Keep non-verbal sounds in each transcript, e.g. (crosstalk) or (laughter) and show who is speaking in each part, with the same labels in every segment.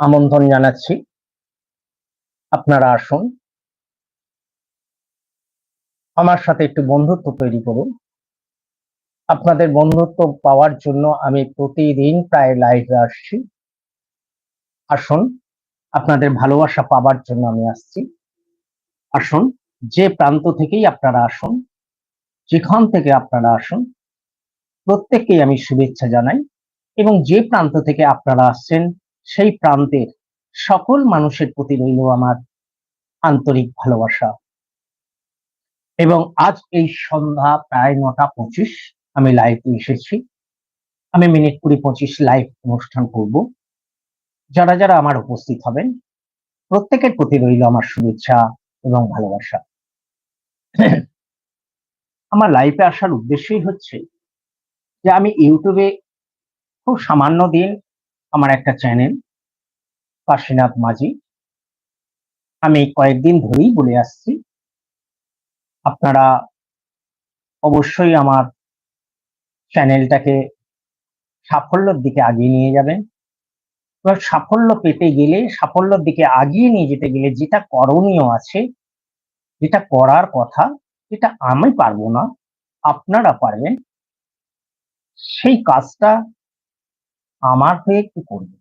Speaker 1: আমন্ত্রণ জানাচ্ছি। আপনারা আসুন। আমার সাথে একটু বন্ধুত্ব তৈরি করুন। আপনাদের বন্ধুত্ব পাওয়ার জন্য আমি প্রতিদিন প্রায় লাইভে আসছি। আসুন, আপনাদের ভালোবাসা পাওয়ার জন্য আমি আসছি। আসুন, যে প্রান্ত থেকেই আপনারা আসুন, যেখান থেকে আপনারা আসুন, প্রত্যেককেই আমি শুভেচ্ছা জানাই এবং যে প্রান্ত থেকে আপনারা আসছেন সেই প্রান্তের সকল মানুষের প্রতি রইল আমার আন্তরিক ভালোবাসা। এবং আজ এই সন্ধ্যা প্রায় নটা পঁচিশ, আমি লাইভে এসেছি। আমি মিনিট কুড়ি পঁচিশ লাইভ অনুষ্ঠান করব। যারা যারা আমার উপস্থিত হবেন, প্রত্যেকের প্রতি রইল আমার শুভেচ্ছা এবং ভালোবাসা। আমার লাইভে আসার উদ্দেশ্যই হচ্ছে যে আমি ইউটিউবে খুব সামান্য দিন আমার একটা চ্যানেল কাশীনাথ মাঝি। আমি কয়েকদিন ধরেই বলে আসছি, আপনারা অবশ্যই আমার চ্যানেলটাকে সাফল্যর দিকে আগিয়ে নিয়ে যাবেন। এবার সাফল্য পেতে গেলে, সাফল্যর দিকে আগিয়ে নিয়ে যেতে গেলে যেটা করণীয় আছে, যেটা করার কথা যেটা আমি পারব না, আপনারা পারবেন। সেই কাজটা আমার হয়ে একটু করবে?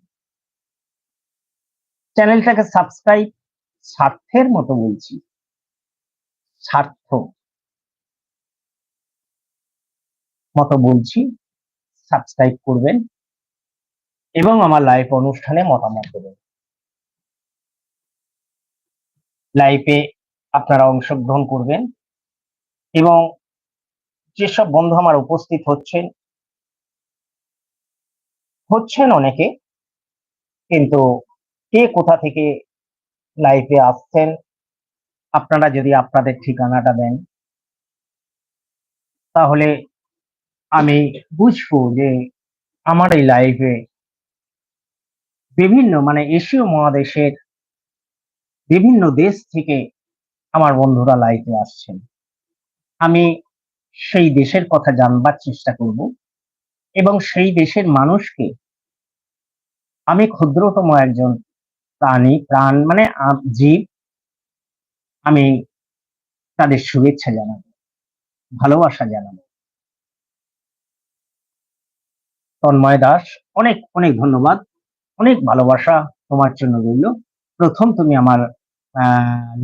Speaker 1: চ্যানেলটাকে সাবস্ক্রাইব স্বার্থের মতো বলছি। স্বার্থ মতো বলছি সাবস্ক্রাইব করবেন এবং আমার লাইভ অনুষ্ঠানে মতামত দেবেন। লাইভে আপনারা অংশগ্রহণ করবেন এবং যেসব বন্ধু আমার উপস্থিত হচ্ছেন হচ্ছেন অনেকে, কিন্তু কে কোথা থেকে লাইভে আসছেন, আপনারা যদি আপনাদের ঠিকানাটা দেন, তাহলে আমি বুঝব যে আমার এই লাইফে বিভিন্ন মানে এশীয় মহাদেশের বিভিন্ন দেশ থেকে আমার বন্ধুরা লাইফে আসছেন। আমি সেই দেশের কথা জানবার চেষ্টা করব। এবং সেই দেশের মানুষকে আমি ক্ষুদ্রতম একজন প্রাণী, প্রাণ মানে জীব আমি তাদের শুভেচ্ছা জানাব, ভালোবাসা জানাব। তন্ময় দাস, অনেক অনেক ধন্যবাদ। অনেক ভালোবাসা তোমার জন্য রইল। প্রথম তুমি আমার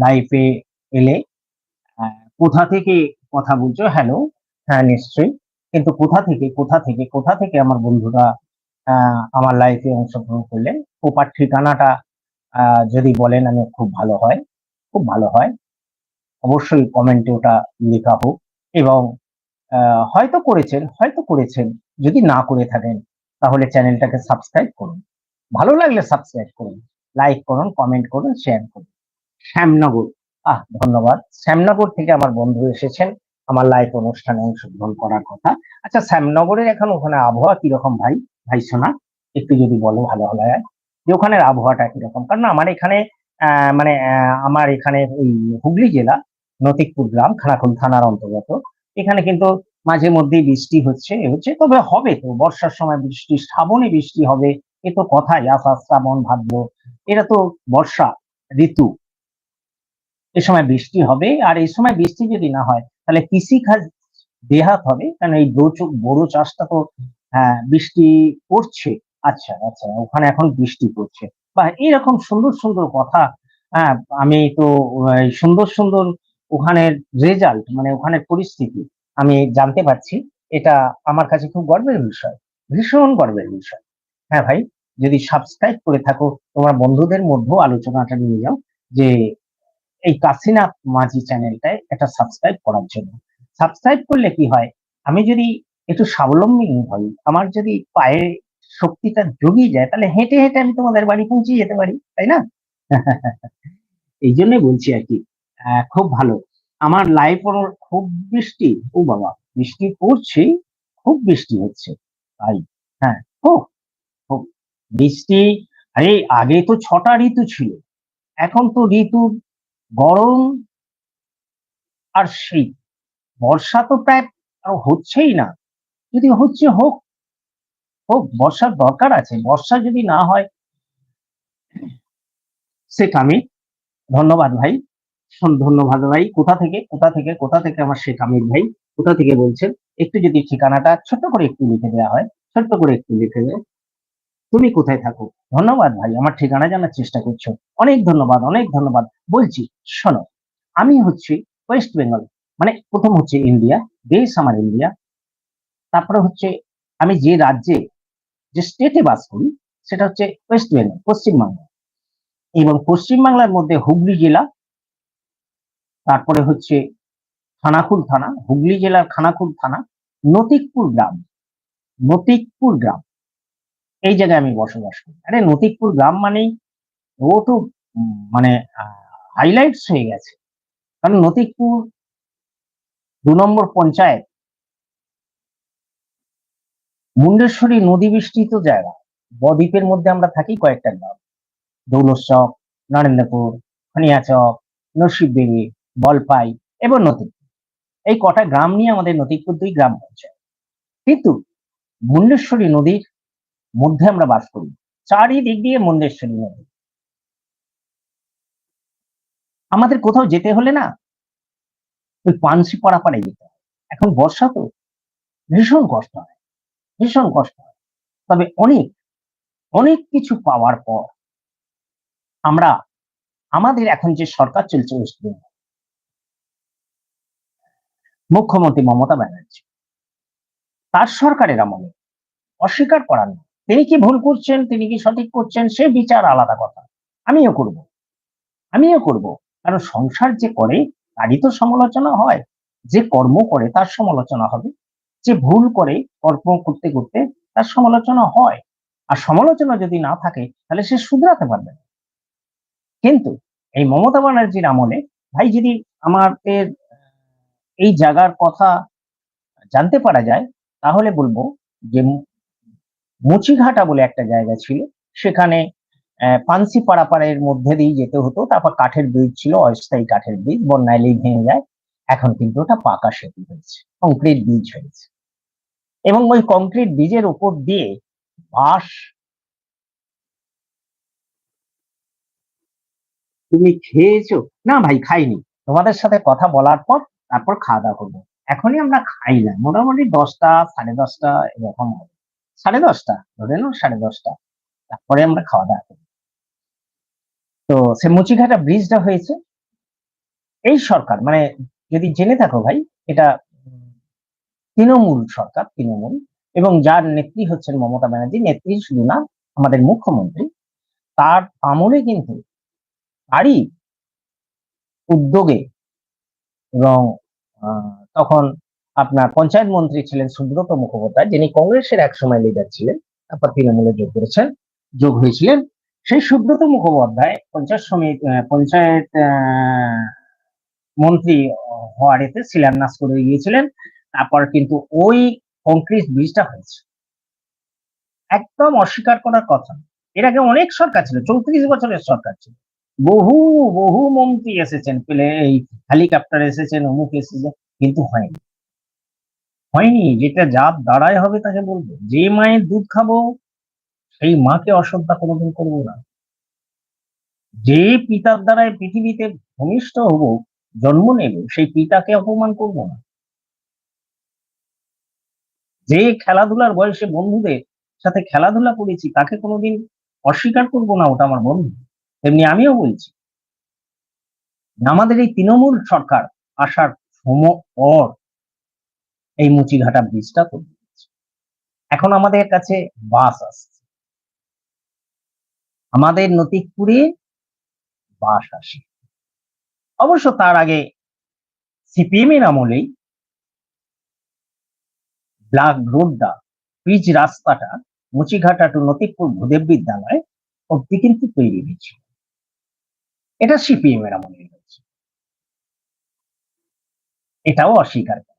Speaker 1: লাইফে এলে কোথা থেকে কথা বলছো? হ্যালো হ্যাঁ নিশ্চয়ই। কিন্তু কোথা থেকে কোথা থেকে কোথা থেকে আমার বন্ধুরা আমার লাইফে অংশগ্রহণ করলেন? প্রপার ঠিকানাটা যদি বলেন আমি খুব ভালো হয়, খুব ভালো হয়। অবশ্যই কমেন্টে ওটা লেখা হোক এবং হয়তো করেছেন হয়তো করেছেন। যদি না করে থাকেন, তাহলে চ্যানেলটাকে সাবস্ক্রাইব করুন। ভালো লাগলে সাবস্ক্রাইব করুন লাইক করুন কমেন্ট করুন শেয়ার করুন। শ্যামনগর, আহ, ধন্যবাদ। শ্যামনগর থেকে আমার বন্ধু এসেছেন। আমার লাইভ অনুষ্ঠানে অংশগ্রহণ করার কথা। আচ্ছা শ্যামনগরের এখন ওখানে আবহাওয়া কীরকম ভাই? ভাই সোনা একটু যদি বলো, ভালো হলো যে ওখানের আবহাওয়াটা কীরকম? কারণ আমার এখানে মানে আমার এখানে ওই হুগলি জেলা, নতিকপুর গ্রাম খানাকুল থানার অন্তর্গত। এখানে কিন্তু মাঝে মধ্যেই বৃষ্টি হচ্ছে হচ্ছে, তবে হবে তো। বর্ষার সময় বৃষ্টি, শ্রাবণে বৃষ্টি হবে, এ তো কথাই, আষাঢ়, শ্রাবণ, ভাদ্র এটা তো বর্ষা ঋতু। এ সময় বৃষ্টি হবে, আর এই সময় বৃষ্টি যদি না হয় তাহলে কৃষিকাজ দেহাত হবে কারণ এই বড়ো চাষটা তো হ্যাঁ বৃষ্টি পড়ছে। আচ্ছা আচ্ছা ওখানে এখন বৃষ্টি পড়ছে। বা এরকম সুন্দর সুন্দর কথা হ্যাঁ আমি তো সুন্দর সুন্দর ওখানের রেজাল্ট মানে ওখানের পরিস্থিতি আমি জানতে পারছি। এটা আমার কাছে খুব গর্বের বিষয়, ভীষণ গর্বের বিষয়। হ্যাঁ ভাই, যদি সাবস্ক্রাইব করে থাকো, তোমার বন্ধুদের মধ্যেও আলোচনাটা নিয়ে যাও, যে এই কাশীনাথ মাঝি চ্যানেলটায় একটা সাবস্ক্রাইব করার জন্য। সাবস্ক্রাইব করলে কি হয়? আমি যদি একটু স্বাবলম্বী হই, আমার যদি পায়ে শক্তিটা জগিয়ে যায়, তাহলে হেঁটে হেঁটে আমি তোমাদের বাড়ি পৌঁছে যেতে পারি, তাই না? (laughs) এই জন্যই বলছি আর কি। খুব ভালো। আমার লাইফ খুব বৃষ্টি। ও বাবা, বৃষ্টি পড়ছে, খুব বৃষ্টি হচ্ছে। তাই হ্যাঁ খুব খুব। বৃষ্টি, আরে, আগে তো ছটা ঋতু ছিল। এখন তো ঋতু গরম আর শীত। বর্ষা তো প্রায় আর হচ্ছেই না। যদি হচ্ছে, হোক হোক, বর্ষার দরকার আছে। বর্ষা যদি না হয় শেখ আমি ধন্যবাদ ভাই। ধন্যবাদ ভাই। কোথা থেকে? কোথা থেকে? কোথা থেকে আমার শেখ আমির ভাই? কোথা থেকে বলছেন? একটু যদি ঠিকানাটা ছোট্ট করে একটু লিখে দেওয়া হয়। ছোট্ট করে একটু লিখে দেয়। তুমি কোথায় থাকো? ধন্যবাদ ভাই, আমার ঠিকানা জানার চেষ্টা করছ। অনেক ধন্যবাদ অনেক ধন্যবাদ। বলছি, শোনো, আমি হচ্ছি ওয়েস্ট বেঙ্গল মানে প্রথম হচ্ছে ইন্ডিয়া দেশ আমার ইন্ডিয়া। তারপরে হচ্ছে আমি যে রাজ্যে, যে স্টেটে বাস করি, সেটা হচ্ছে ওয়েস্ট বেঙ্গল পশ্চিমবাংলা এবং পশ্চিমবাংলার মধ্যে হুগলি জেলা, তারপরে হচ্ছে খানাকুল থানা, হুগলি জেলার খানাকুল থানা, নতিকপুর গ্রাম নতিকপুর গ্রাম। এই জায়গায় আমি বসবাস করি। আরে নতিকপুর গ্রাম মানেই ও তো মানে হাইলাইটস হয়ে গেছে। কারণ নতিকপুর দু নম্বর পঞ্চায়েত, মুন্ডেশ্বরী নদী বিস্তৃত জায়গা। বদ্বীপের মধ্যে আমরা থাকি কয়েকটা গ্রাম। দৌলচক নরেন্দ্রপুর খনিয়াচক নরসিংদী বলপাই এবং নতিকপুর। এই কটা গ্রাম নিয়ে আমাদের নতিকপুর দুই গ্রাম পঞ্চায়েত। কিন্তু মুন্ডেশ্বরী নদীর মধ্যে আমরা বাস করি। চারিদিক দিয়ে মুন্ডেশ্বরী নদী আমাদের কোথাও যেতে হলে না, ওই পানসি পাড়াপাড়ে যেতে হয়। এখন বর্ষা তো, ভীষণ কষ্ট হয়, ভীষণ কষ্ট হয়। তবে অনেক অনেক কিছু পাওয়ার পর আমরা, আমাদের এখন যে সরকার চলছে ওয়েস্ট বেঙ্গল, মুখ্যমন্ত্রী মমতা ব্যানার্জি, তার সরকারের আমলে অস্বীকার করার না তিনি কি ভুল করছেন? তিনি কি সঠিক করছেন? সে বিচার আলাদা কথা। আমিও করব। আমিও করব। কারণ সংসার যে করে, তারই তো সমালোচনা হয়। যে কর্ম করে, তার সমালোচনা হবে। যে ভুল করে, কর্ম করতে করতে তার সমালোচনা হয়। আর সমালোচনা যদি না থাকে, তাহলে সে শুধরাতে পারবে না। কিন্তু এই মমতা ব্যানার্জির আমলে, ভাই যদি আমাদের, এই জায়গার কথা জানতে পারা যায়, তাহলে বলব যে মুচিঘাটা বলে একটা জায়গা ছিল। সেখানে পানসি পাড়াপাড়ের মধ্যে দিয়ে যেতে হতো। তারপর কাঠের ব্রিজ ছিল, অস্থায়ী কাঠের ব্রিজ বন্যায় এলেই ভেঙে যায়। এখন কিন্তু ওটা পাকা সেতু হয়েছে কংক্রিট ব্রিজ হয়েছে। এবং ওই কংক্রিট ব্রিজের উপর দিয়ে বাস তুমি খেয়েছো? না ভাই, খাইনি। তোমাদের সাথে কথা বলার পর তারপর খাওয়া দাওয়া করব। এখনই আমরা খাই না। মোটামুটি দশটা, সাড়ে দশটা এরকম হবে। সাড়ে দশটা, ধরে নাও সাড়ে দশটা। তারপরে আমরা খাওয়া দাওয়া করি। তো সে মুচিঘাটা ব্রিজটা হয়েছে। এই সরকার মানে যদি জেনে থাকো ভাই, এটা তৃণমূল সরকার, তৃণমূল, এবং যার নেত্রী হচ্ছেন মমতা ব্যানার্জি, নেত্রী শুধু না, আমাদের মুখ্যমন্ত্রী, তার আমলে কিন্তু তারই উদ্যোগে এবং তখন আপনার পঞ্চায়েত মন্ত্রী ছিলেন সুব্রত মুখোপাধ্যায়, যিনি কংগ্রেসের এক সময় লিডার ছিলেন, তারপর তৃণমূলে যোগ করেছেন, যোগ হয়েছিলেন। সেই সুব্রত মুখোপাধ্যায় পঞ্চায়েত সমিতি পঞ্চায়েত মন্ত্রী হওয়ার এতে শিলান্যাস করে গিয়েছিলেন। তারপর কিন্তু ওই কংক্রিট ব্রিজটা হয়েছে। একদম অস্বীকার করার কথা। এর আগে অনেক সরকার ছিল, চৌত্রিশ বছরের সরকার ছিল। বহু বহু মন্ত্রী এসেছেন, পেলে এই হেলিকপ্টার এসেছেন, অমুক এসেছেন, কিন্তু হয়নি। হয়নি, যেটা যার দ্বারাই হবে তাকে বলব। যে মায়ের দুধ খাব, সেই মাকে অশ্রদ্ধা কোনোদিন করব না। যে পিতার দ্বারাই পৃথিবীতে ভূমিষ্ঠ হব, জন্ম নেব, সেই পিতাকে অপমান করব না। যে খেলাধুলার বয়সে বন্ধুদের সাথে খেলাধুলা করেছি, তাকে কোনোদিন অস্বীকার করব না, ওটা আমার বন্ধু। তেমনি আমিও বলছি। আমাদের এই তৃণমূল সরকার আসার সম পর এই মুচিঘাটা ব্রিজটা তৈরি হয়েছে এখন আমাদের কাছে বাস আসছে। আমাদের নতিকপুরে বাস আসে। অবশ্য তার আগে সিপিএম এর আমলেই ব্ল্যাক রোডটা পিচ রাস্তাটা মুচিঘাটা টু নতিকপুর ভূদেব বিদ্যালয় অব্দি কিন্তু তৈরি হয়েছিল। এটা সিপিএম এর আমলে হয়েছে। এটাও অস্বীকার করা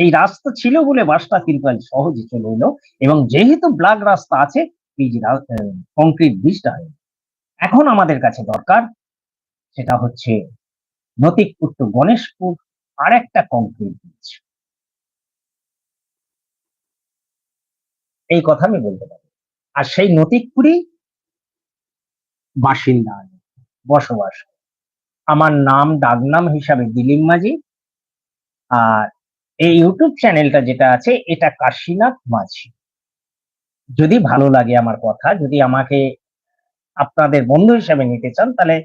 Speaker 1: সেই রাস্তা ছিল বলে বাসটা আজ সহজে চলে এলো এবং যেহেতু ব্ল্যাক রাস্তা আছে পিচ কংক্রিট ব্রিজটা এখন আমাদের কাছে দরকার সেটা হচ্ছে নতিকপুর টু গণেশপুর আর একটা কংক্রিট ব্রিজ এই কথা আমি বলতে পারি। আর সেই নতিকপুরই বাসিন্দা আমি। বসবাস আমার নাম, ডাকনাম হিসাবে দিলীপ মাঝি। আর এই ইউটিউব চ্যানেলটা যেটা আছে, এটা কাশীনাথ মাঝি। যদি ভালো লাগে আমার কথা, যদি আমাকে আপনাদের বন্ধু হিসেবে নিতে চান, তাহলে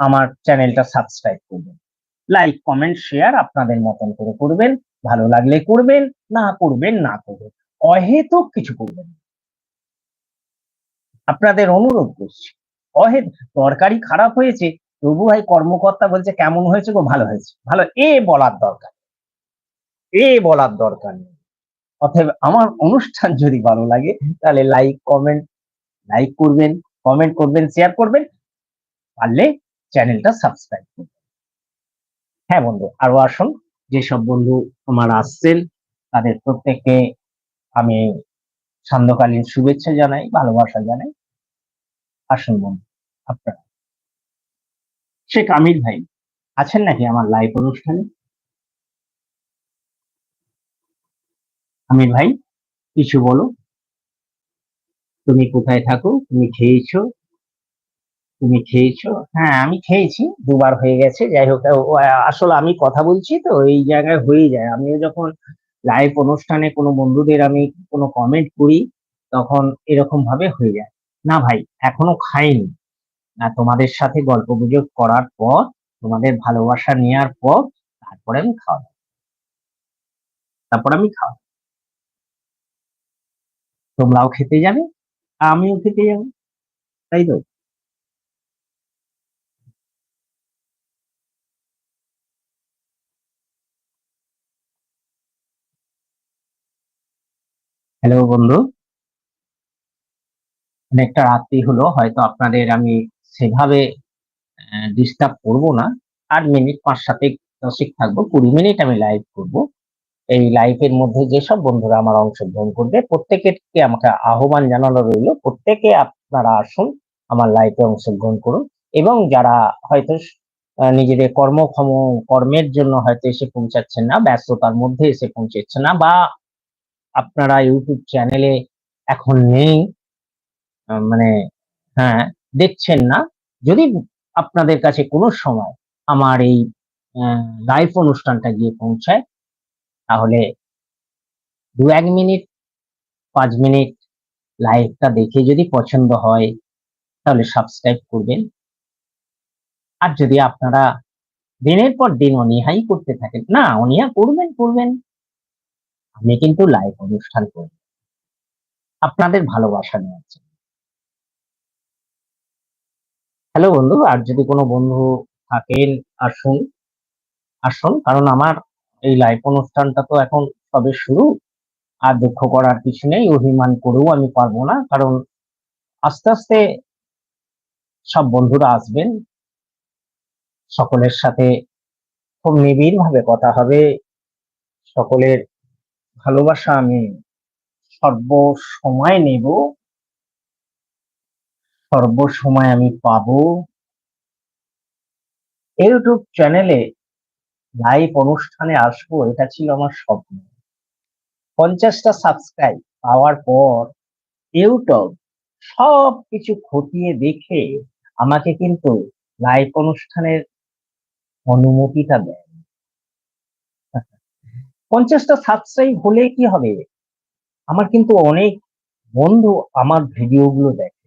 Speaker 1: আমার চ্যানেলটা সাবস্ক্রাইব করবেন। লাইক কমেন্ট শেয়ার আপনাদের মতন করে করবেন। ভালো লাগলে করবেন, না করবেন না করবেন। অহেতুক কিছু করবেন আপনাদের অনুরোধ করছি, অহেত তরকারি খারাপ হয়েছে, তবু ভাই কর্মকর্তা বলছে কেমন হয়েছে গো, ভালো হয়েছে। ভালো, এ বলার দরকার। এ বলার দরকার নেই। অতএব আমার অনুষ্ঠান যদি ভালো লাগে, তাহলে লাইক কমেন্ট লাইক করবেন কমেন্ট করবেন শেয়ার করবেন, পারলে চ্যানেলটা সাবস্ক্রাইব করবেন। হ্যাঁ বন্ধু, আরও আসুন, যেসব বন্ধু আমার আসছেন, তাদের প্রত্যেককে আমি সান্ধ্যকালীন শুভেচ্ছা জানাই, ভালোবাসা জানাই। আসুন বন্ধু, আপনারা। শেখ আমির ভাই, আছেন নাকি আমার লাইভ অনুষ্ঠানে? আমির ভাই, কিছু বলো। তুমি কোথায় থাকো? তুমি খেয়েছো? তুমি খেয়েছো? হ্যাঁ আমি খেয়েছি, দুবার হয়ে গেছে। যাই হোক আসলে আমি কথা বলছি তো, এই জায়গায় হয়ে যায়। আমিও যখন লাইভ অনুষ্ঠানে কোনো বন্ধুদের আমি কোনো কমেন্ট করি, তখন এরকম ভাবে হয়ে যায়। না ভাই, এখনও খাইনি। না, তোমাদের সাথে গল্প গুজব করার পর, তোমাদের ভালোবাসা নেওয়ার পর, তারপরে আমি খাওয়া। তারপর আমি খাওয়া তোমরাও খেতে যাবে, আমিও খেতে যাব। তাই তো? হ্যালো বন্ধু। অনেকটা রাত্রি হলো, হয়তো আপনাদের আমি সেভাবে ডিস্টার্ব করব না। আট মিনিট পাঁচ সাথে দশেক থাকব, কুড়ি মিনিট আমি লাইভ করব। এই লাইভের মধ্যে যেসব বন্ধুরা আমার অংশগ্রহণ করবে, প্রত্যেকেরকে আমাকে আহ্বান জানানো রইল, প্রত্যেকে আপনারা আসুন আমার লাইভে অংশগ্রহণ করুন এবং যারা হয়তো নিজেদের কর্মক্ষম কর্মের জন্য হয়তো এসে পৌঁছাচ্ছেন না, ব্যস্ততার মধ্যে এসে পৌঁছাচ্ছেন না বা আপনারা ইউটিউব চ্যানেলে এখন নেই মানে হ্যাঁ দেখছেন না, যদি আপনাদের কাছে কোনো সময় আমার এই লাইভ অনুষ্ঠানটা গিয়ে পৌঁছায় তাহলে দু এক মিনিট, পাঁচ মিনিট লাইভটা দেখে যদি পছন্দ হয়, তাহলে সাবস্ক্রাইব করবেন। আর যদি আপনারা দিনের পর দিন অনীহাই করতে থাকেন, না, অনীহা করবেন করবেন। আমি কিন্তু লাইভ অনুষ্ঠান করব। আপনাদের ভালোবাসা নেওয়ার জন্য। হ্যালো বন্ধু, আর যদি কোনো বন্ধু থাকেন, আসুন। আসুন, কারণ আমার এই লাইভ অনুষ্ঠানটা তো এখন সবে শুরু। আর দুঃখ করার কিছু নেই, অভিমান করেও আমি পারব না। কারণ আস্তে আস্তে সব বন্ধুরা আসবেন। সকলের সাথে খুব নিবিড় ভাবে কথা হবে। সকলের ভালোবাসা আমি সর্বসময় নেব। সর্বসময় আমি পাবো। ইউটিউব চ্যানেলে লাইভ অনুষ্ঠানে আসব, এটা ছিল আমার স্বপ্ন। পঞ্চাশটা সাবস্ক্রাইব পাওয়ার পর ইউটিউব সব কিছু খতিয়ে দেখে আমাকে কিন্তু লাইভ অনুষ্ঠানের অনুমতিটা দেয়। পঞ্চাশটা সাবস্ক্রাইব হলে কি হবে? আমার কিন্তু অনেক বন্ধু আমার ভিডিওগুলো দেখে।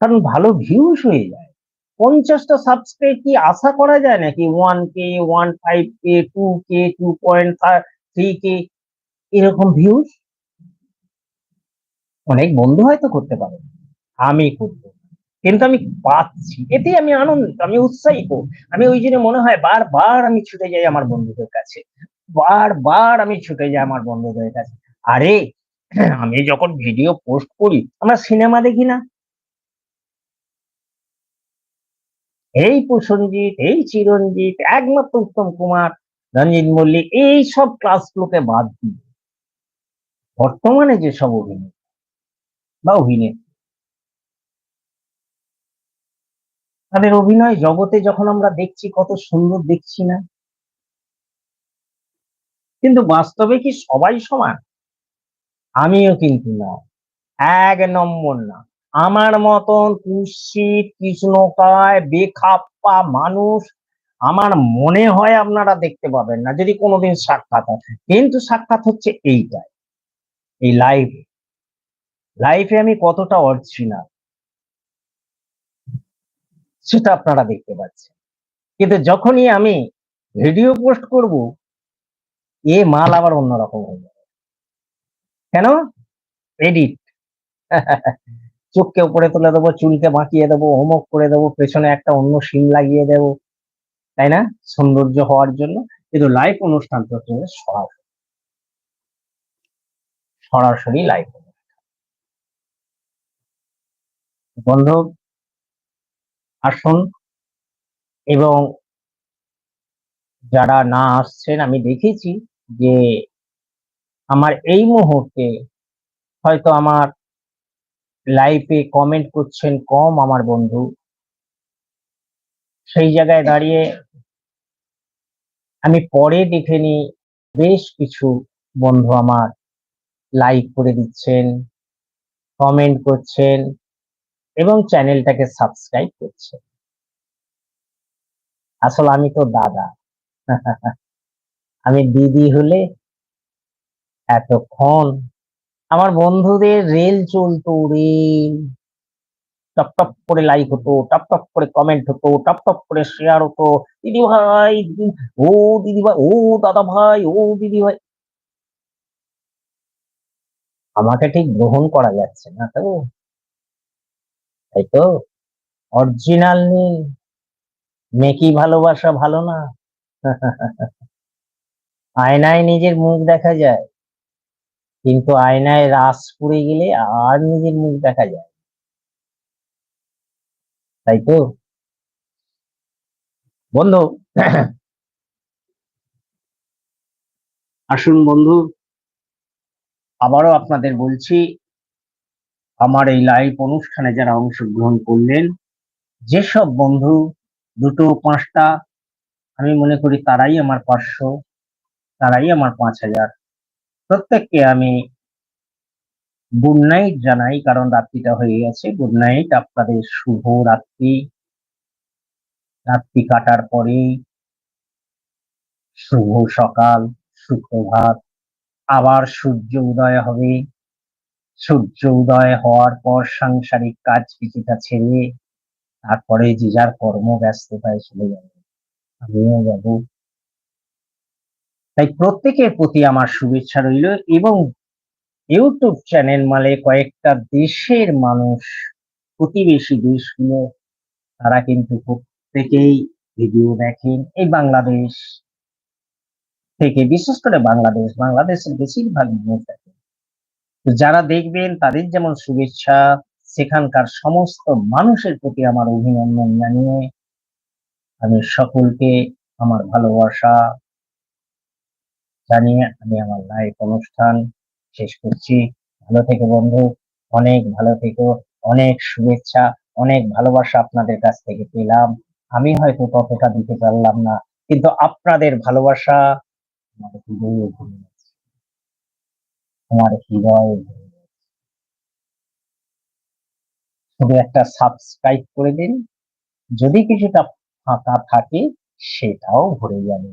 Speaker 1: কারণ ভালো ভিউজ হয়ে যায়। পঞ্চাশটা সাবস্ক্রাইব কি আশা করা যায় নাকি? One K one five K two K two point three K এরকম ভিউজ অনেক বন্ধু হয়তো করতে পারে। আমি করব। কিন্তু আমি পাচ্ছি। এতে আমি আনন্দিত, আমি উৎসাহিত। আমি ওই জন্য মনে হয় বারবার আমি ছুটে যাই আমার বন্ধুদের কাছে। বারবার আমি ছুটে যাই আমার বন্ধুদের কাছে। আরে, আমি যখন ভিডিও পোস্ট করি, আমরা সিনেমা দেখি না? এই প্রসঞ্জিৎ এই চিরঞ্জিত একমাত্র উত্তম কুমার, রঞ্জিত মল্লিক, এই সব ক্লাসগুলোকে বাদ দিয়ে বর্তমানে যেসব অভিনেতা বা অভিনেত্রী তাদের অভিনয় জগতে যখন আমরা দেখছি, কত সুন্দর দেখছি না। কিন্তু বাস্তবে কি সবাই সমান? আমিও কিন্তু না, এক নম্বর না। আমার মতন কুৎসিত কৃষ্ণকায়, বেখাপ্পা মানুষ আমার মনে হয় আপনারা দেখতে পাবেন না, যদি কোনোদিন সাক্ষাৎ হয়। কিন্তু সাক্ষাৎ হচ্ছে এইটাই এই লাইফ লাইফে আমি কতটা অরিজিনাল সেটা আপনারা দেখতে পাচ্ছেন। কিন্তু যখনই আমি ভিডিও পোস্ট করব, এ মাল আবার অন্যরকম হয়ে যাবে। কেন? এডিট (laughs) চোখকে উপরে তুলে দেবো, চুলকে বাঁকিয়ে দেবো হোমক করে দেবো, পেছনে একটা অন্য সিন লাগিয়ে দেবো, তাই না? সৌন্দর্য হওয়ার জন্য কিন্তু লাইভ অনুষ্ঠান তো সরাসরি। সরাসরি লাইভ বন্ধু, আসুন এবং যারা না আসছেন, আমি দেখেছি যে আমার এই মুহূর্তে হয়তো আমার লাইভে কমেন্ট করছেন কম আমার বন্ধু। সেই জায়গায় দাঁড়িয়ে আমি পরে দেখে নি বেশ কিছু বন্ধু আমার লাইক করে দিচ্ছেন কমেন্ট করছেন এবং চ্যানেলটাকে সাবস্ক্রাইব করছেন। আসলে আমি তো দাদা। (laughs) আমি দিদি হলে এতক্ষণ আমার বন্ধুদের রেল চলতো রেল টপ টপ করে লাইক হতো, টপ টপ করে কমেন্ট হতো, টপ টপ করে শেয়ার হতো। দিদি ভাই ও দিদি ভাই, ও দাদা ভাই, ও দিদি ভাই। আমাকে ঠিক গ্রহণ করা যাচ্ছে না তো। তাই তো? অরিজিনাল নীল মেকি ভালোবাসা ভালো না? আয়নায় নিজের মুখ দেখা যায়। কিন্তু আয়নায় রাস পুড়ে গেলে আর নিজের মুখ দেখা যায় তাই তো? বন্ধু। আসুন বন্ধু। আবারও আপনাদের বলছি, আমার এই লাইভ অনুষ্ঠানে যারা অংশগ্রহণ করলেন, যেসব বন্ধু, দুটো, পাঁচটা, আমি মনে করি তারাই আমার পাঁচশো, তারাই আমার পাঁচ হাজার। প্রত্যেককে আমি গুড নাইট জানাই, কারণ রাত্রিটা হয়ে গেছে। গুড নাইট আপনাদের শুভ রাত্রি। রাত্রি কাটার পরে শুভ সকাল, সুপ্রভাত। আবার সূর্য উদয় হবে। সূর্য উদয় হওয়ার পর সাংসারিক কাজ কিছুটা ছেড়ে তারপরে যে যার কর্মব্যস্ততায় চলে যাবে। আমিও যাব। তাই প্রত্যেকের প্রতি আমার শুভেচ্ছা রইল এবং ইউটিউব চ্যানেল মালে কয়েকটা দেশের মানুষ, প্রতিবেশী দেশগুলো, তারা কিন্তু প্রত্যেকেই ভিডিও দেখেন। এই বাংলাদেশ থেকে, বিশেষ করে বাংলাদেশ, বাংলাদেশের বেশিরভাগ মানুষ দেখেন। তো যারা দেখবেন, তাদের যেমন শুভেচ্ছা, সেখানকার সমস্ত মানুষের প্রতি আমার অভিনন্দন জানিয়ে আমি সকলকে আমার ভালোবাসা জানিয়ে আমি আমার লাইভ অনুষ্ঠান শেষ করছি। ভালো থেকে বন্ধু। অনেক ভালো থেকো। অনেক শুভেচ্ছা। অনেক ভালোবাসা আপনাদের কাছ থেকে পেলাম। আমি হয়তো ততটা দিতে পারলাম না, কিন্তু আপনাদের ভালোবাসা আমার হৃদয়ে ভরে গেছে আমার হৃদয়ে ভরে গেছে শুধু একটা সাবস্ক্রাইব করে দিন। যদি কিছুটা ফাঁকা থাকে, সেটাও ভরে যাবে।